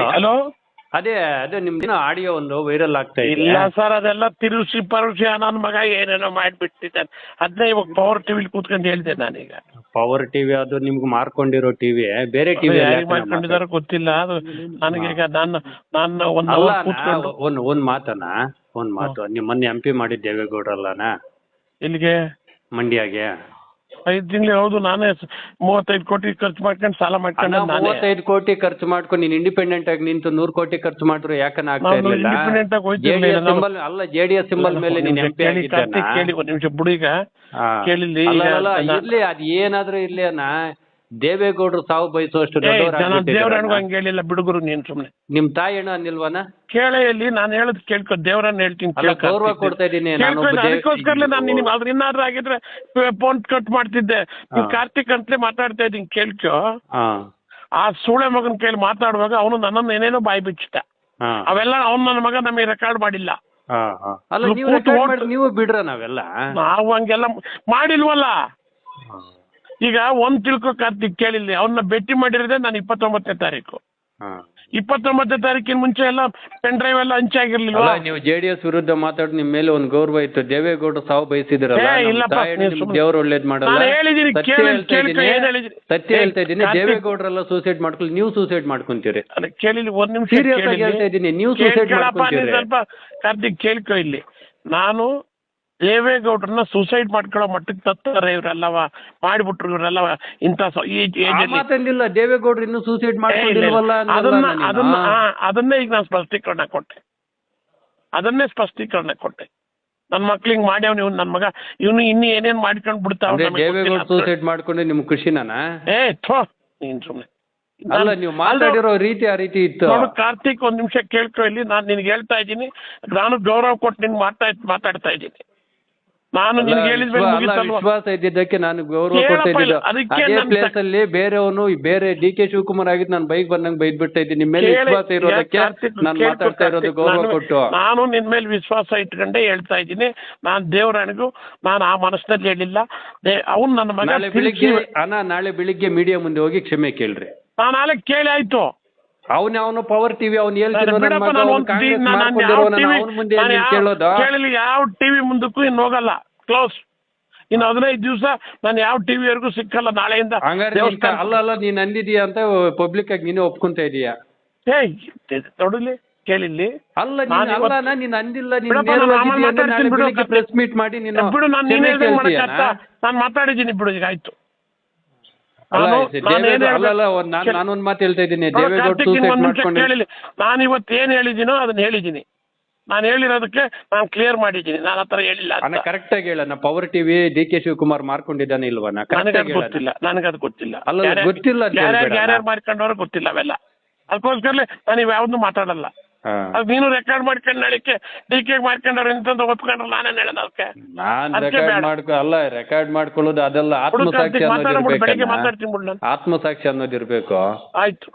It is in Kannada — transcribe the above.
ಹಲೋ ಅದೇ ಅದೇ ನಿಮ್ದಿನ ಆಡಿಯೋ ಒಂದು ವೈರಲ್ ಆಗ್ತಾ ಇದೆ. ಇಲ್ಲ ಸರ್ ಅದೆಲ್ಲ ತಿರುಸಿ ಪರುಸಿ ನನ್ನ ಮಗ ಏನೇನೋ ಮಾಡಿಬಿಟ್ಟಿದ್ದಾನೆ. ಅದನ್ನೇ ಇವಾಗ ಪವರ್ ಟಿವಿಲಿ ಕೂತ್ಕೊಂಡು ಹೇಳ್ದೆ ನಾನೀಗ. ಪವರ್ ಟಿವಿ ಅದು ನಿಮ್ಗೆ ಮಾರ್ಕೊಂಡಿರೋ ಟಿವಿ ಬೇರೆ ಟಿವಿ ಮಾಡ್ಕೊಂಡಿದಾರೋ ಗೊತ್ತಿಲ್ಲ. ಅದು ನನಗೀಗ ನಾನು ನಾನು ಒಂದು ಒಂದು ಅವರ್ ಕೂತ್ಕೊಂಡು ಒಂದ್ ಒಂದ್ ಮಾತನ ಒಂದ್ ಮಾತು. ನಿಮ್ಮನ್ನ ಎಂ ಪಿ ಮಾಡಿದ್ ದೇವೇಗೌಡ್ರಲ್ಲನ? ಇಲ್ಲಿಗೆ ಮಂಡ್ಯಾಗೆ. ಐದು ತಿಂಗಳು ಹೌದು ನಾನೇ ಸ- ಮೂವತ್ತೈದು ಕೋಟಿ ಖರ್ಚು ಮಾಡ್ಕೊಂಡು ಸಾಲ ಅಣ್ಣ ಮಾಡ್ಕೊಂಡು ನಾನೇ. ಮೂವತ್ತೈದು ಕೋಟಿ ಖರ್ಚು ಮಾಡ್ಕೊಂಡು ನೀನ್ ಇಂಡಿಪೆಂಡೆಂಟ್ ಆಗಿ ನಿಂತು ನೂರ್ ಕೋಟಿ ಖರ್ಚು ಮಾಡಿದ್ರು ಯಾಕನ ಆಗ್ತಾ ನಾನು ಇರ್ಲಿಲ್ಲ? independent ಆಗಿ ಹೋಯ್ತಿರ್ಲಿಲ್ಲ. ಜೆಡಿಎಸ್ ಸಿಂಬಲ್ ಅಲ್ಲ ಜೆಡಿಎಸ್ ಸಿಂಬಲ್ ಮೇಲೆ ನೀನ್ ಎಂ ಪಿ ಕೇಳಿ ಕಾರ್ತಿಕ್ ಕೇಳಿ ಒಂದು ನಿಮಿಷ ಬುಡೀಗ ಕೇಳಿಲ್ಲಿ ಈಗ ನಾ- ಇರ್ಲಿ ಅದ್ ಏನಾದ್ರೂ ಇರ್ಲಿ ಅಣ್ಣ. ದೇವೇಗೌಡರು ಸಾವು ಬಯಸುವಷ್ಟು. ಹಂಗೆ ಹೇಳಿಲ್ಲ ಬಿಡುಗರು ನೀನ್ ಸುಮ್ನೆ. ನಿಮ್ ತಾಯಿ ಅಣ್ಣ ಅನ್ನಿಲ್ವಾನ ಕೇಳೇ ಇಲ್ಲಿ ನಾನು ಹೇಳದ್ ಕೇಳ್ಕೊ ದೇವರನ್ನ ಹೇಳ್ತೀನಿ. ಗೌರವ ಕೊಡ್ತಾ ಇದ್ದೀನಿ ನಾನು ಕೇಳ್ಕೊ, ಅದಕ್ಕೋಸ್ಕರಲೇ ನಾನು ನಿನಗೆ ಅದ್ರ ಇನ್ನಾದ್ರೂ ಆಗಿದ್ರೆ ಫೋನ್ ಕಟ್ ಮಾಡ್ತಿದ್ದೆ. ಕಾರ್ತಿಕ್ ಅಂತಲೇ ಮಾತಾಡ್ತಾ ಇದ್ದೀನಿ ಕೇಳ್ಕೊ. ಆ ಸೂಳೆ ಮಗನ್ ಕೇಳಿ ಮಾತಾಡುವಾಗ ಅವನು ನನ್ನನ್ನು ಏನೇನೋ ಬಾಯಿ ಬಿಚ್ಚಿಟ್ಟ. ಅವೆಲ್ಲ ಅವ್ನು ನನ್ನ ಮಗ ನಮಗೆ ರೆಕಾರ್ಡ್ ಮಾಡಿಲ್ಲ. ಅಲ್ಲ ನೀವು ಬಿಡ್ರ ನಾವೆಲ್ಲ? ನಾವು ಹಂಗೆಲ್ಲ ಮಾಡಿಲ್ವಲ್ಲ? ಈಗ ಒಂದ್ ತಿಳ್ಕೊ ಕಾರ್ತಿಕ್ ಕೇಳಿಲ್ಲ ಅವ್ರನ್ನ ಭೇಟಿ ಮಾಡಿರೋದೇ ನಾನು ಇಪ್ಪತ್ತೊಂಬತ್ತನೇ ತಾರೀಕು. ಇಪ್ಪತ್ತೊಂಬತ್ತನೇ ತಾರೀಕಿನ ಮುಂಚೆ ಎಲ್ಲ ಪೆನ್ ಡ್ರೈವ್ ಎಲ್ಲ ಹಂಚೆ ಅಲ್ಲ ನೀವು ಜೆಡಿಎಸ್ ವಿರುದ್ಧ ಮಾತಾಡಿ ನಿಮ್ ಮೇಲೆ ಒಂದು ಗೌರವ ಇತ್ತು. ದೇವೇಗೌಡರು ಸಾವು ಬಯಸಿದಿರಲ್ಲ ಏ, ಇಲ್ಲಪ್ಪ, ನೀವು ಸುಮ್ನೆ- ದೇವ್ರು ಒಳ್ಳೇದ್ ಮಾಡಲ್ಲ. ನಾನು ಹೇಳಿದೀನಿ, ಸತ್ಯ ಕೇಳಿ- ಹೇಳ್ತಾ ಕೇಳ್ಕೊ, ಏನ್ ಹೇಳಿದೀನಿ? ಸತ್ಯ ಏ, ಹೇಳ್ತಾ ಇದ್ದೀನಿ. ಕಾರ್ತಿಕ್- ದೇವೇಗೌಡರೆಲ್ಲ ಸೂಸೈಡ್ ಮಾಡ್ಕೊಳ್ಳಿ. ನೀವು ಸೂಸೈಡ್ ಮಾಡ್ಕೊಂತೀರಿ. ಅದೇ ಕೇಳಿಲ್ಲ ಒಂದ್ ನಿಮಿಷ Serious ಆಗಿ ಹೇಳ್ತಾ ಇದೀನಿ, ನೀವು suicide ಮಾಡ್ಕೊಂತೀರಿ. ಸ್ವಲ್ಪ ಕಾರ್ತಿಕ್ ಕೇಳ್ಕೊ ಇಲ್ಲಿ. ನಾನು ದೇವೇಗೌಡ್ರನ್ನ ಸೂಸೈಡ್ ಮಾಡ್ಕೊಳ್ಳೋ ಮಟ್ಟಕ್ಕೆ ತತ್ತಾರೆ ಇವರೆಲ್ಲವ ಮಾಡಿಬಿಟ್ರು ಇವರೆಲ್ಲವ ಇಂಥ ಮಾತಂದಿಲ್ಲ ದೇವೇಗೌಡರು ಇನ್ನೂ ಸೂಸೈಡ್ ಮಾಡ್ಕೊಂಡಿಲ್ವಲ್ಲ. ಅದನ್ನ ಅದನ್ನ ಅದನ್ನೇ ಈಗ ನಾನು ಸ್ಪಷ್ಟೀಕರಣ ಕೊಟ್ಟೆ. ಅದನ್ನೇ ಸ್ಪಷ್ಟೀಕರಣ ಕೊಟ್ಟೆ. ನನ್ನ ಮಕ್ಳಿಗೆ ಮಾಡ್ಯಾವ ನೀವು ನನ್ನ ಮಗ ಇವನು ಇನ್ನು ಏನೇನ್ ಮಾಡ್ಕೊಂಡು ಬಿಡ್ತಾವ ದೇವೇಗೌಡ ಸೂಸೈಡ್ ಮಾಡ್ಕೊಂಡ್ರೆ ನಿಮ್ಗೆ ಖುಷಿನಾನ? ಏ ಥೋ ನೀನ್ ಸುಮ್ಮನೆ ಅಲ್ಲ ನೀವು ಮಾತಾಡಿರೋ ರೀತಿ ಆ ರೀತಿ ಇತ್ತು. ನೋಡು ಕಾರ್ತಿಕ್ ಒಂದ್ ನಿಮಿಷ ಕೇಳ್ಕೊ ಇಲ್ಲಿ ನಾನು ನಿನ್ಗೆ ಹೇಳ್ತಾ ಇದ್ದೀನಿ ನಾನು ಗೌರವ ಕೊಟ್ಟು ನಿನ್ ಮಾತಾ ಮಾತಾಡ್ತಾ ಇದ್ದೀನಿ. ನಾನು ನಿನ್ಗೆ ಮುಗಿತಲ್ವಾ? ವಿಶ್ವಾಸ ಇದ್ದಿದ್ದಕ್ಕೆ ನಾನು ಗೌರವ ಕೊಡ್ತಾ ಇದ್ದಿದ್ದು. ಇಲ್ಲ, ಅದಕ್ಕೆ ಅದೇ ನನ್ ಪ್ಲೇಸ್ ಅಲ್ಲಿ ಬೇರೆಯವನು ಬೇರೆ ಡಿ ಕೆ ಶಿವಕುಮಾರ್ ಆಗಿದ್ದು ನಾನು ಬೈಕ್ ಬಂದಂಗ್ ಬೈದ್ ಬಿಡ್ತಾ ಇದ್ದೀನಿ. ನಿಮ್ಮ ಮೇಲೆ ಕೇಳಿ- ವಿಶ್ವಾಸ ಇರೋದಕ್ಕೆ ಕಾರ್ತಿಕ್, ನಾನು ಕೇಳ್ಕೊ ಮಾತಾಡ್ತಾ ಇರೋದು ಕಾರ್ತಿಕ್, ಗೌರವ ನಾನು- ಕೊಟ್ಟು. ನಾನು ನಿನ್ ಮೇಲೆ ವಿಶ್ವಾಸ ಇಟ್ಕೊಂಡೆ ಹೇಳ್ತಾ ಇದ್ದೀನಿ. ನಾನು ದೇವರನಿಗೂ ನಾನು ಆ ಮನಸ್ಸಿನಲ್ಲಿ ಹೇಳಿಲ್ಲ. ಅವ್ನು ನನ್ನ ಮಗ ನಾಳೆ ಬೆಳಿಗ್ಗೆ ಅಣ್ಣ ನಾಳೆ ಬೆಳಿಗ್ಗೆ ಮೀಡಿಯಾ ಮುಂದೆ ಹೋಗಿ ಕ್ಷಮೆ ಕೇಳ್ರಿ. ನಾನು ನಾಳೆ ಕೇಳಿ ಆಯ್ತು. ಅವನ ಅವನು ಪವರ್ ಟಿವಿ ಅವ್ನು ಹೇಳ್ತೀನಿ ಯಾವ ಟಿವಿ ಮುಂದಕ್ಕೂ ಇನ್ನು ಹೋಗಲ್ಲ. ಕ್ಲೋಸ್ ಇನ್ನು ಹದಿನೈದು ದಿವಸ ನಾನು ಯಾವ ಟಿವಿವರೆಗೂ ಸಿಕ್ಕಲ್ಲ. ನಾಳೆಯಿಂದ ಅಲ್ಲ ಅಲ್ಲ ನೀನ್ ಅಂದಿದೀಯ ಅಂತ ಪಬ್ಲಿಕ್ ಆಗಿ ನೀನು ಒಪ್ಕೊಂತ ಇದೀಯ? ನೋಡಲಿ ಕೇಳಿಲ್ಲಿ. ಅಲ್ಲ ನೀನ್ ಅಲ್ಲ ನೀನ್ ಅಂದಿಲ್ಲ ನೀನ್ ಪ್ರೆಸ್ ಮೀಟ್ ಮಾಡಿ ನೀನು ಬಿಡು ನಾನು ಮಾತಾಡಿದೀನಿ ನೀನ್ ನಾನು ಮಾತಾಡಿದ್ದೀನಿ ಬಿಡು ಈಗ ಆಯ್ತು. ಅಲ್ಲ ಏನ್ ಹೇಳಿದೀನೋ ಅಲ್ಲ ನಾನೊಂದ್ ಮಾತು ಹೇಳ್ತಾ ಇದ್ದೀನಿ. ದೇವೇಗೌಡ ನಾನು ಇವತ್ತು ಏನ್ ಹೇಳಿದ್ದೀನೋ ಅದನ್ನ ಹೇಳಿದ್ದೀನಿ. ನಾನು ಹೇಳಿರೋದಕ್ಕೆ ನಾನು ಕ್ಲಿಯರ್ ಮಾಡಿದ್ದೀನಿ. ನಾನು ಆತರ ಥರ ಹೇಳಿಲ್ಲ. ಕರೆಕ್ಟ್ ಆಗಿ ಹೇಳಣ್ಣ. Power TV D K Shivakumar ಮಾರ್ಕೊಂಡಿದ್ದಾನೆ ಇಲ್ವಾ ನನಗದು ಗೊತ್ತಿಲ್ಲ. ನನಗದು ಗೊತ್ತಿಲ್ಲ. ಅಲ್ಲ, ಗೊತ್ತಿಲ್ಲ ಯಾರ್ಯಾರು. ಮಾಡ್ಕೊಂಡವ್ರು ಗೊತ್ತಿಲ್ಲ ಅವೆಲ್ಲ. ಅದಕ್ಕೋಸ್ಕರಲೇ ನಾನು ಇವ್ಯಾವ್ದು ಮಾತಾಡಲ್ಲ. ಅದು ನೀನು ರೆಕಾರ್ಡ್ ಮಾಡ್ಕೊಂಡು ನಡಿಕೆ ಡಿ ಕೆ ಮಾಡ್ಕೊಂಡವ್ರು ಎಂತಂತ ನಾನೇ ನಾನೇನ್ ಹೇಳೋದು ಅದಕ್ಕೆ. ನಾನ್ ರೆಕಾರ್ಡ್ ಬೇಡ. ಮಾಡ್ಕೊ ಅಲ್ಲ ರೆಕಾರ್ಡ್ ಮಾಡ್ಕೊಳ್ಳೋದು ಅದೆಲ್ಲ ಆತ್ಮಸಾಕ್ಷಿ ಅನ್ನೋದು ಮಾತಾಡ್ಬಿಡು, ಬೆಳಿಗ್ಗೆ ಮಾತಾಡ್ತೀನಿ ಬಿಡು ನಾನು. ಆತ್ಮಸಾಕ್ಷಿ ಅನ್ನೋದಿರ್ಬೇಕು ಆಯ್ತು.